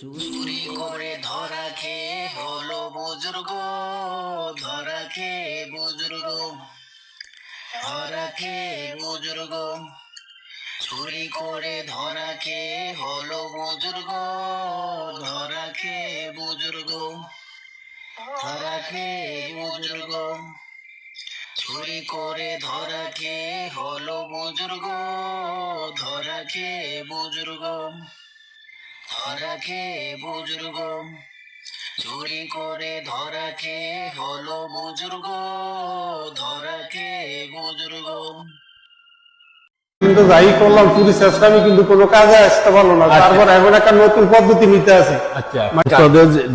চুরি করে ধরা খেয়ে হলো বুজুর্গ, ধরা খেয়ে বুজুর্গ, ধরা খেয়ে বুজুর্গ। চুরি করে ধরা খেয়ে হলো বুজুর্গ, ধরা খেয়ে বুজুর্গ, ধরা খেয়ে বুজুর্গ। চুরি করে ধরা খেয়ে হলো বুজুর্গ, ধরা খেয়ে বুজুর্গ। ধরা খেয়ে বুজুর্গ। চুরি করে ধরা খেয়ে হলো বুজুর্গ। ধরা খেয়ে বুজুর্গ। কিন্তু যাই করলাম চুরি চেষ্টা আমি কিন্তু কোনো কাজে আসতে পারল না। তারপর এখন একটা নতুন পদ্ধতি নিতে আছে আচ্ছা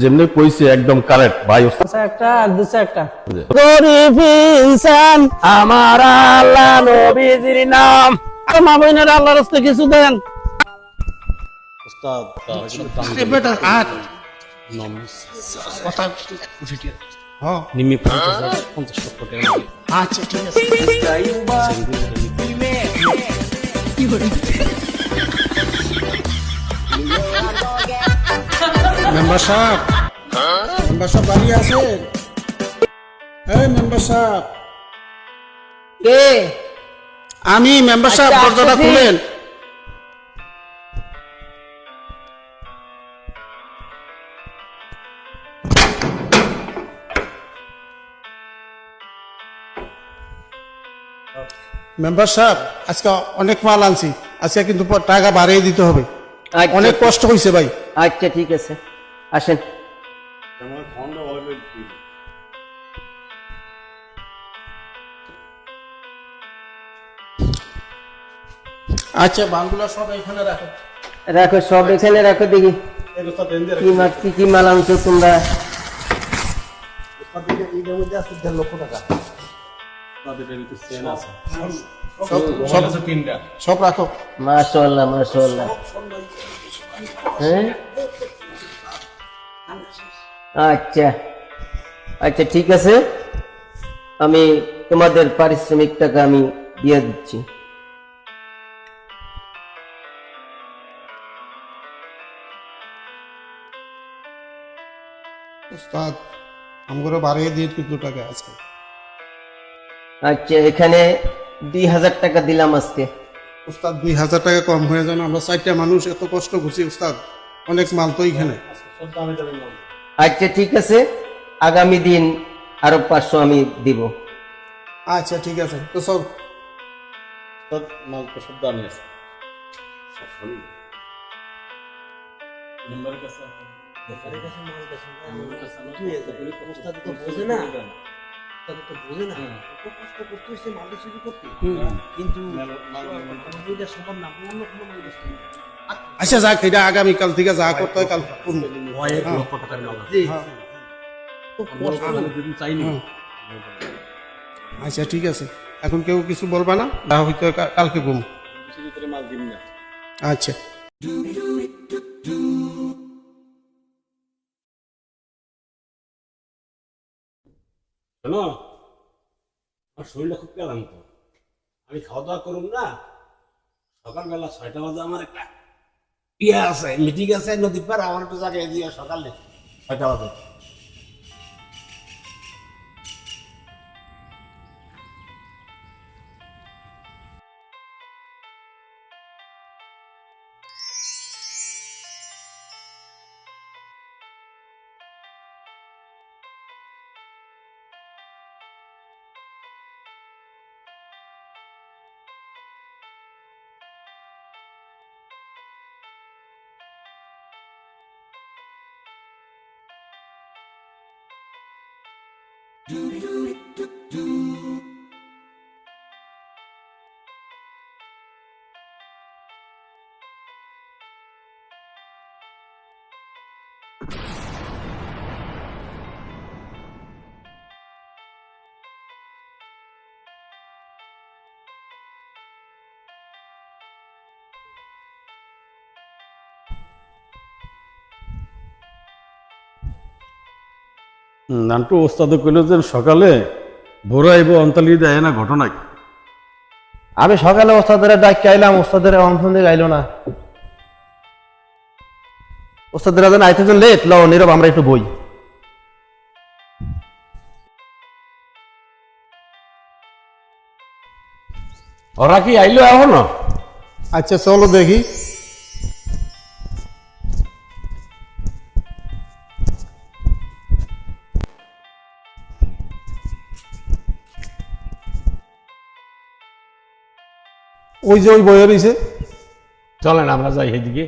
যেমনি কইছে একদম কারেক্ট ভাই। একটা আর দুসে একটা। গরিব ইনসান আমার আল্লাহ নবীজির নাম। আর মা বোনের আল্লাহ রাস্তায় কিছু দেন। উস্তাদ বেটা হাত নিমি পঞ্চাশ হাজার পঞ্চাশ লক্ষ টাকা নাকি? আচ্ছা ঠিক আছে মেম্বার সাহেব মেম্বার সাহেব বাড়ি আছে এই মেম্বার সাহেব কে আমি মেম্বার সাহেব দরজাটা। খুলেন মেম্বার সাহেব আজকে অনেক মাল আনছি। আজকে কিন্তু টাকা বাড়িয়ে দিতে হবে। আচ্ছা, অনেক কষ্ট হয়েছে ভাই। আচ্ছা ঠিক আছে। আসেন। আচ্ছা মালগুলো সব এখানে রাখো। রাখো সব এখানে রাখো দেখি। কি মাল কি কি মাল আনছো তোমরা? সব সব রাখো। মাশাআল্লাহ মাশাআল্লাহ। হ্যাঁ? আচ্ছা। আচ্ছা ঠিক আছে। আমি তোমাদের পারিশ্রমিক টাকা আমি দিয়ে দিচ্ছি। উস্তাদ আমগুলো বাড়িয়ে দিয়ে কিন্তু টাকা আজকে আচ্ছা এখানে দুই হাজার টাকা দিলাম আজকে। উস্তাদ দুই হাজার টাকা কম হয়ে যান আমরা চারটা মানুষ এত কষ্ট করছি উস্তাদ। অনেক মাল তো এখানে। আচ্ছা ঠিক আছে। আগামী দিন আরও পাঁচশো আমি দিব। আচ্ছা ঠিক আছে। তো সব মাল তো সব দামি আছে। কাছে আচ্ছা যাক এটা আগামীকাল থেকে যা করতে হয় কাল করব। লক্ষ টাকার মাল আছে। চাইনি হুম। আচ্ছা ঠিক আছে। এখন কেউ কিছু বলবা না? না হয়তো কালকে ঘুম আচ্ছা। শোনো আমার শরীরটা খুব ক্লান্ত। আমি খাওয়া দাওয়া করুন না, সকালবেলা ছয়টা বাজে আমার একটা ইয়ে আছে, মিটিং আছে নদীর পার আমার একটু জায়গায় দিয়ে সকালে ছয়টা বাজে। নান্টু ওস্তাদ কইল যে সকালে ভোর আইব অন্তালি দেয় না ঘটনা কি? আমি সকালে ওস্তাদের ডাক আইলাম ওস্তাদের অনফোন দিয়ে গাইলো না। ওস্তাদের রাজন আইতে লেট লও নীরব আমরা একটু বই। ওরা কি আইলো এখনও? আচ্ছা চলো দেখি। ওই যে ওই বইয়ে রয়েছে। চলেন আমরা যাই সেদিকে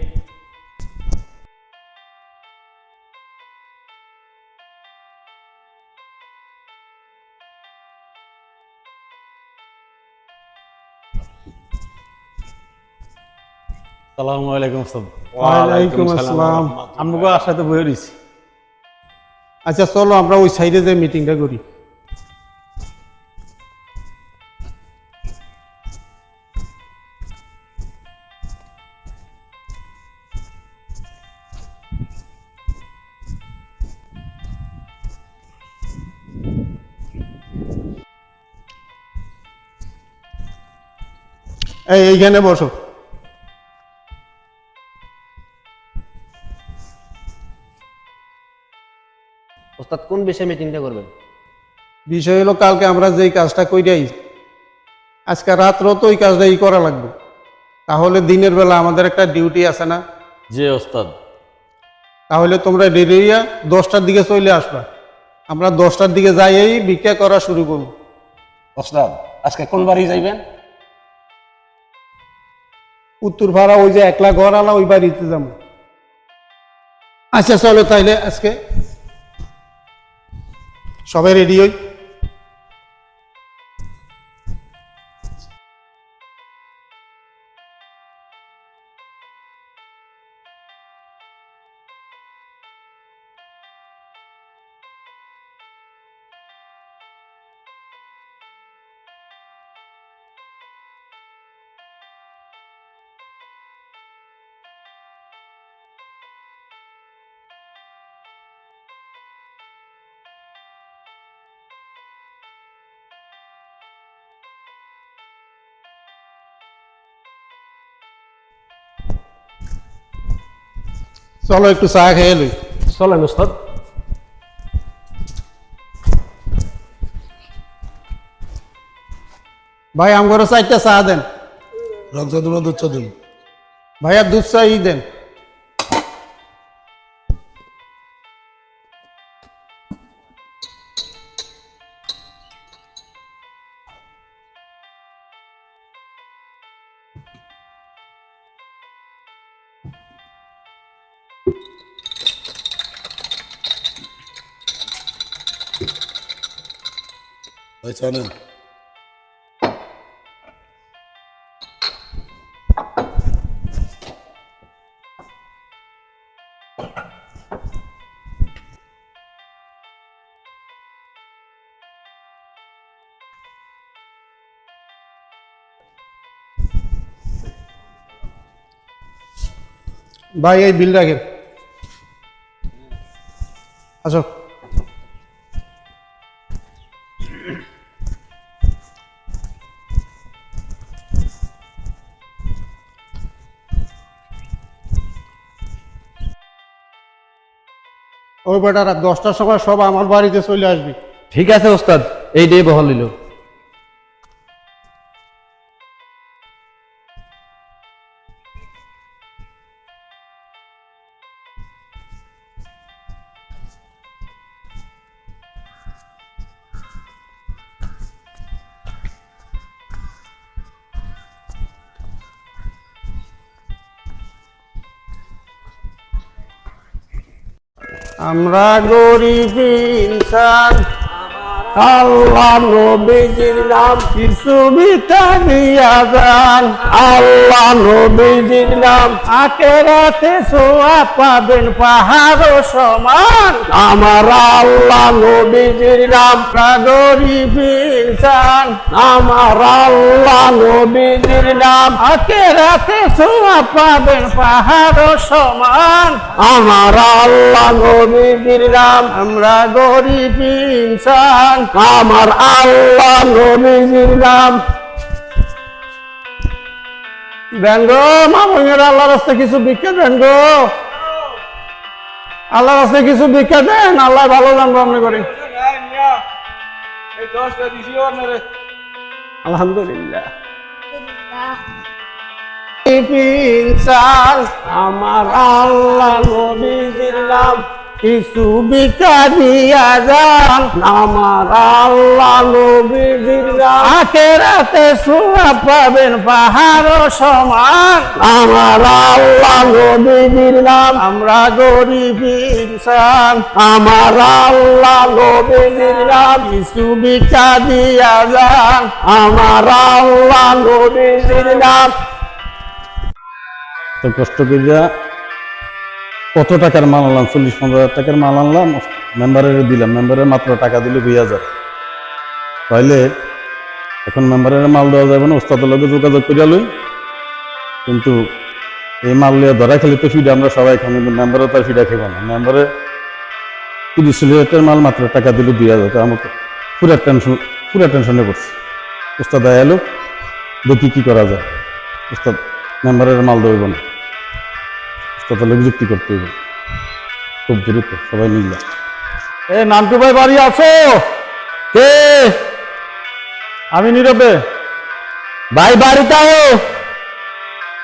আলাইকুম ওয়ালাইকুম আসসালাম। রয়েছি। আচ্ছা চলো আমরা ওই সাইডে যে মিটিংটা করি। এই এইখানে বসো। ওস্তাদ কোন বিষয়ে মিটিংটা করবেন? বিষয় হলো কালকে আমরা যেই কাজটা কইরাই আজকে রাত্র তো ওই কাজটাই করা লাগবে। তাহলে দিনের বেলা আমাদের একটা ডিউটি আছে না? জি ওস্তাদ। তাহলে তোমরা রেডিয়া দশটার দিকে চলে আসবা। আমরা দশটার দিকে যাইয়েই ভিক্ষা করা শুরু করব। ওস্তাদ আজকে কোন বাড়ি যাইবেন? উত্তর ভাড়া ওই যে একলা ঘর আলা ওই বাড়িতে যাব। আচ্ছা চলো তাইলে আজকে। সবাই রেডি হই? চলো একটু চা খেয়ে লই চলেন ওস্তাদ। ভাই আমার চারটা চা দেন। রক্ত দুধ দুধ দিন। ভাইয়া দুধ চাই ই দেন ভাই জানেন ভাই এই বিল রাখেন আসো ওই বেটারা দশটার সময় সব আমার বাড়িতে চলে আসবি। ঠিক আছে, ওস্তাদ। এই ডে বহাল নিল আমরা গরিব ইনসান। আল্লাহ নবীজির নাম কিছু বিটা দিয়া যান। আল্লাহ নবীজির নাম আকেরাতে সোয়া পাবেন পাহাড় সমান। আমার আল্লাহ নবীজির নাম গরিব ইনসান আমার আল্লাহ নবীজির নাম আকেরাতে সোয়া পাবেন পাহাড় সমান। আমার আল্লাহ নবীজির নাম আমরা গরিব ইনসান আমার আল্লাহ নবীজির নাম। ব্যঙ্গ মামুনের আল্লাহ রাস্তা কিছু বিক্ষে ব্যঙ্গ আল্লাহ রাস্তায় কিছু ভিক্ষা দেন, আল্লাহ ভালো জানব আপনি করি আলহামদুলিল্লাহ। আমার আল্লাহ নবীজির নাম। কিছু দিয়া যান আমার আল্লাহ নবীজির নাম আখেরাতে সোয়া পাবেন পাহাড় সমান আমার আল্লাহ নবীজির নাম আমরা গরিব ইনসান। আমার আল্লাহ নবীজির নাম কিছু দিয়া যান আমার আল্লাহ নবীজির নাম তো কষ্ট করিয়া কত টাকার মাল আনলাম? চল্লিশ পনেরো হাজার টাকার মাল আনলাম মেম্বারের দিলাম মেম্বারের মাত্র টাকা দিলে দুই হাজার। তাইলে এখন মেম্বারের মাল দেওয়া যাবে না, ওস্তাদের লগে যোগাযোগ করিয়া লই। কিন্তু এই মাল লিয়া ধরা খেলে তো ফিডা, আমরা সবাই খাই কিন্তু মেম্বারও তার ফিডা খেব না। মেম্বারে তিরিশ লিটার মাল মাত্র টাকা দিলে দুই হাজার। তো আমার তো পুরা টেনশন পুরা টেনশনে পড়ছে। ওস্তাদ এলো, দেখি কী করা যায়। ওস্তাদ মেম্বারের মাল দেবো না। লোক যুক্তি করতে হইব খুব দ্রুত সবাই মিললে এ নান্টু ভাই বাড়ি আছো? কে? আমি নীরবে। ভাই বাড়িতে আও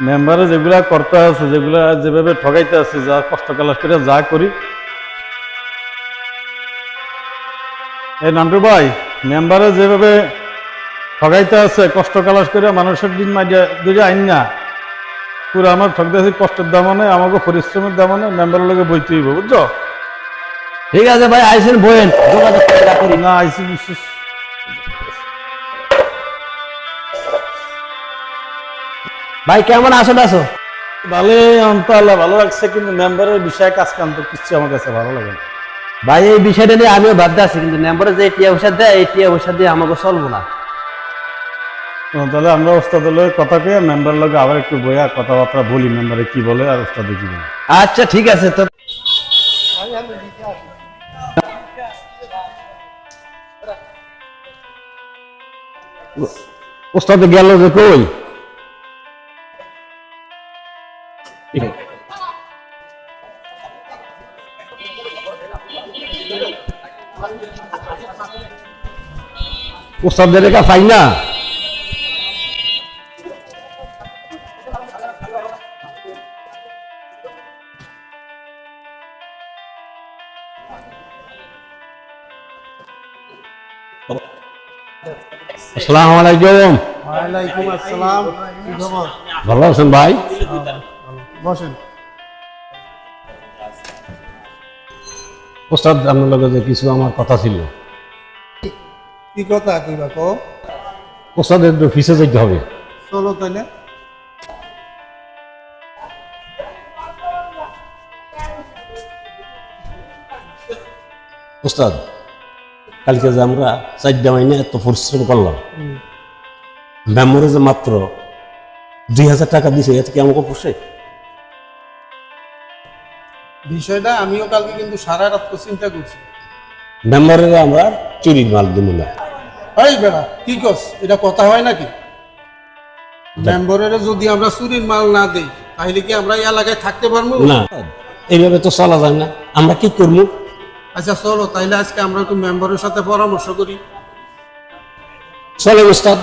মেম্বারে যেগুলা করতে আছে যেগুলা যেভাবে ঠগাইতে আছে যা কষ্ট কালাস করে যা করি। এই নান্টু ভাই মেম্বারে যেভাবে ঠগাইতে আছে কষ্ট কালাস করে মানুষের দিন মাইয়া দুই আইন না। পুরো আমার আছে কষ্টের দাম নেই আমাকে পরিশ্রমের দাম নেই মেম্বারের লগে বইতে হইব বুঝছ? ঠিক আছে ভাই আইসেন রাখুন। না আইসি ভাই কেমন আছো আছো ভালো আল্লাহ ভালো লাগছে কিন্তু মেম্বারের বিষয়ে কাজ কান্ত কিচ্ছু আমার কাছে ভালো লাগে না। ভাই এই বিষয়টা নিয়ে আমিও ভাবতে আছি কিন্তু মেম্বারে যে টিয়া পয়সা দেয় এই টিয়া পয়সা দিয়ে আমাকে চলবো না। তো তাহলে আমরা ওস্তাদের লগে কথা কই মেম্বার লগে আবার একটু বইয়া কথাবার্তা বলি মেম্বারে কি বলে আর ওস্তাদে কি বলে। আচ্ছা ঠিক আছে, তো ওস্তাদ গেল যে কই? ওস্তাদের রেখা না? আসসালামু আলাইকুম ওয়ালাইকুম আসসালাম। কি খবর? ভালো আছেন ভাই? বসেন। ওস্তাদ আপনার লগে যে কিছু আমার কথা ছিল। কি কথা কো ওস্তাদের একটু ফিসে যেতে হবে। চলো তাইলে। ওস্তাদ কালকে যে আমরা চারটা মাইনে এত পরিশ্রম করলাম। মেমোরে যে মাত্র দুই হাজার টাকা দিছে এত কি আমাকে পোষে বিষয়টা আমিও কালকে কিন্তু সারা রাত তো চিন্তা করছি। মেম্বারে আমরা চুরির মাল দিব না। এই বেড়া কি কস? এটা কথা হয় নাকি? মেম্বরের যদি আমরা চুরির মাল না দেই তাহলে কি আমরা এই এলাকায় থাকতে পারব? না। এইভাবে তো চলা যায় না। আমরা কি করব? আচ্ছা চলো তাইলে আজকে আমরা একটু মেম্বারের সাথে পরামর্শ করি। চলো ওস্তাদ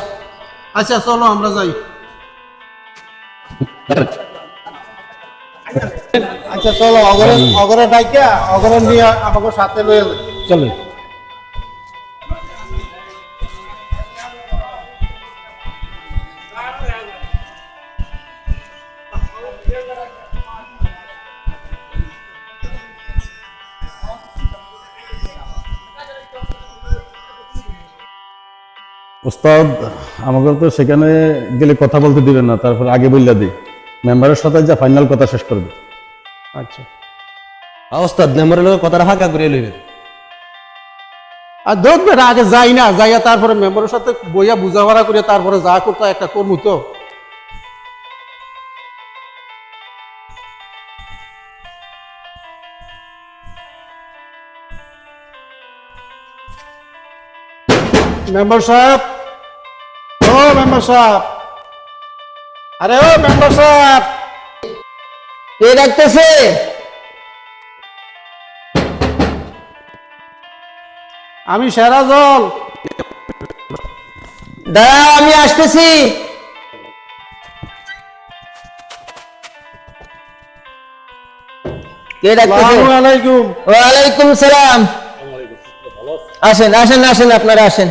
আচ্ছা চলো আমরা যাই। আচ্ছা চলো অগরে অগরে ডাইকা অগরে নিয়ে আমাকে সাথে লয়ে চলে। ওস্তাদ আমাকে তো সেখানে গেলে কথা বলতে দিবেন না তারপর আগে বললা দিই। মেম্বারের সাথে যা ফাইনাল কথা শেষ করবে আচ্ছা। ওস্তাদ মেম্বারের লগে কথাটা ফাঁকা করে লইবেন। আর দেখবে না আগে যাই না যাইয়া তারপরে মেম্বারের সাথে বইয়া বুঝাপড়া করে তারপরে যা করতে একটা করব তো। মেম্বার সাহেব ও আরে ও কে ডাকতেছে? আমি সেরাজল। আমি আসতেছি। আসেন আসেন আসেন আপনারা আসেন।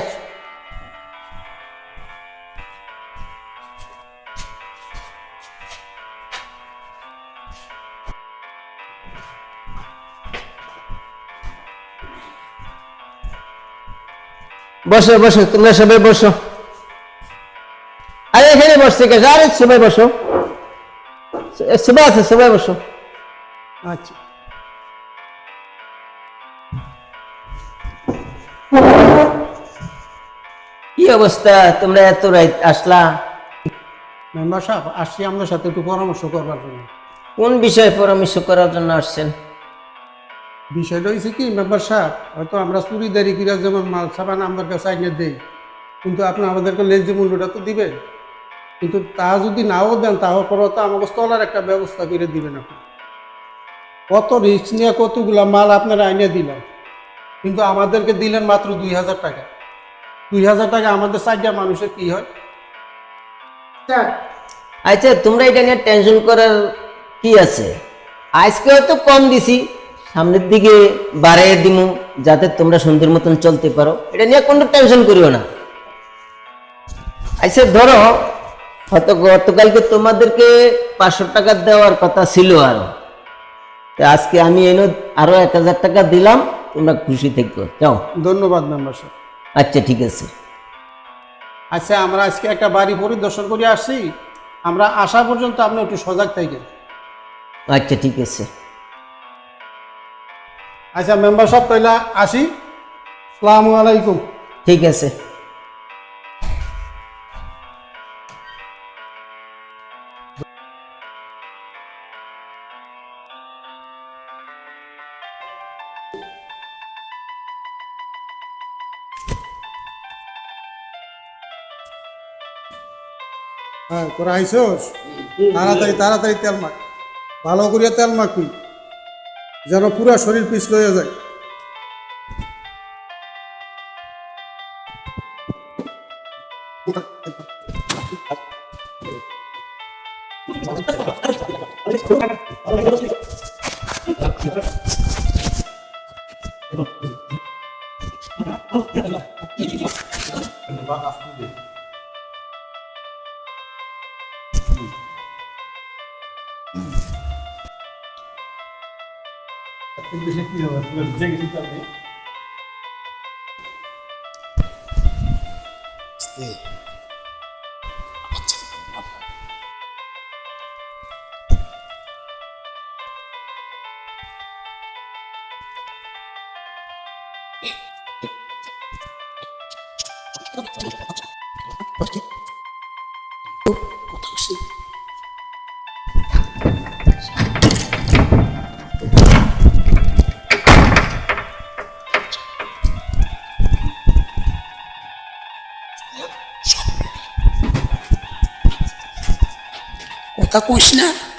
বসো বসো তোমরা সবাই বসো। আরে এখানে বসছে কে আরে সবাই বসো। সবাই আছে সবাই বসো। আচ্ছা। কি অবস্থা? তোমরা এত রাত আসলা? মেম্বার সাহেব আসছি আপনার সাথে একটু পরামর্শ করবার জন্য। কোন বিষয়ে পরামর্শ করার জন্য আসছেন? বিষয়টা হয়েছে কি মেম্বার সাহেব হয়তো আমরা চুরিদারি কিরা যেমন মাল সাবান আমার কাছে আইনে দেই। কিন্তু আপনি আমাদেরকে লেজ যে মূল্যটা তো দিবেন। কিন্তু তা যদি নাও দেন তাহলে পরে তো আমাকে স্থলার একটা ব্যবস্থা করে দিবেন আপনি। কত রিস্ক নিয়ে কতগুলা মাল আপনারা আইনে দিলেন। কিন্তু আমাদেরকে দিলেন মাত্র দুই হাজার টাকা। দুই হাজার টাকা আমাদের চারটা মানুষের কি হয়? আচ্ছা তোমরা এটা নিয়ে টেনশন করার কি আছে? আজকে হয়তো কম দিছি। সামনের দিকে বাড়াইয়ে দিমু যাতে তোমরা সুন্দর মতন চলতে পারো। এটা নিয়ে কোনো টেনশন করিও না। আচ্ছা ধরো হয়তো গতকালকে তোমাদেরকে পাঁচশো টাকা দেওয়ার কথা ছিল আরও। তো আজকে আমি এনে আরও এক হাজার টাকা দিলাম তোমরা খুশি থেকো। যাও। ধন্যবাদ মেম্বার সাহেব। আচ্ছা ঠিক আছে। আচ্ছা আমরা আজকে একটা বাড়ি পরিদর্শন করে আসছি। আমরা আসা পর্যন্ত আপনি একটু সজাগ থাকেন। আচ্ছা ঠিক আছে। আচ্ছা মেম্বার সব তাইলে আসি। সালামু আলাইকুম। ঠিক আছে। হ্যাঁ তোরা আইসোস? তাড়াতাড়ি তাড়াতাড়ি তেল মাখ। ভালো করিয়া তেল মাখবি। যেন পুরা শরীর পিছ লইয়া যায়। 안녕하세요. Okay. না কথা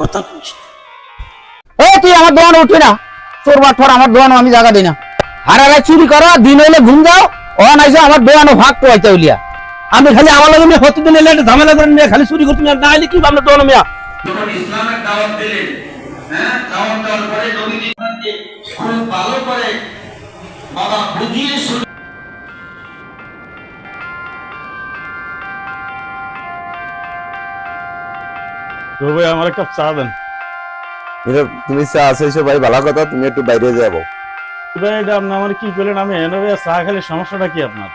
কথা কইস না। এই তুই আমার দোকানে উঠবি না। চোর বাটফার আমার দোকানে আমি জায়গা দিই না। হারালে চুরি করো দিন হইলে ঘুম যাও ও নাইছে আমার দোকানে ভাগ পোয়াইতে হইলিয়া আমি খালি আমার লাগে প্রতিদিন এলে একটা ঝামেলা করে নিয়ে খালি চুরি করতে না হলে কি আমরা দোনো মিয়া? ইসলামের দাওয়াত দিলেন হ্যাঁ দাওয়াত দেওয়ার পরে নবীজি ভালো করে বাবা বুঝিয়ে ভাই আমার একটা চা দেন। তুমি চা আছে ভাই ভালো কথা তুমি একটু বাইরে যাব এটা আপনি আমার কি করলেন আমি এনে চা খেলে সমস্যাটা কি আপনার?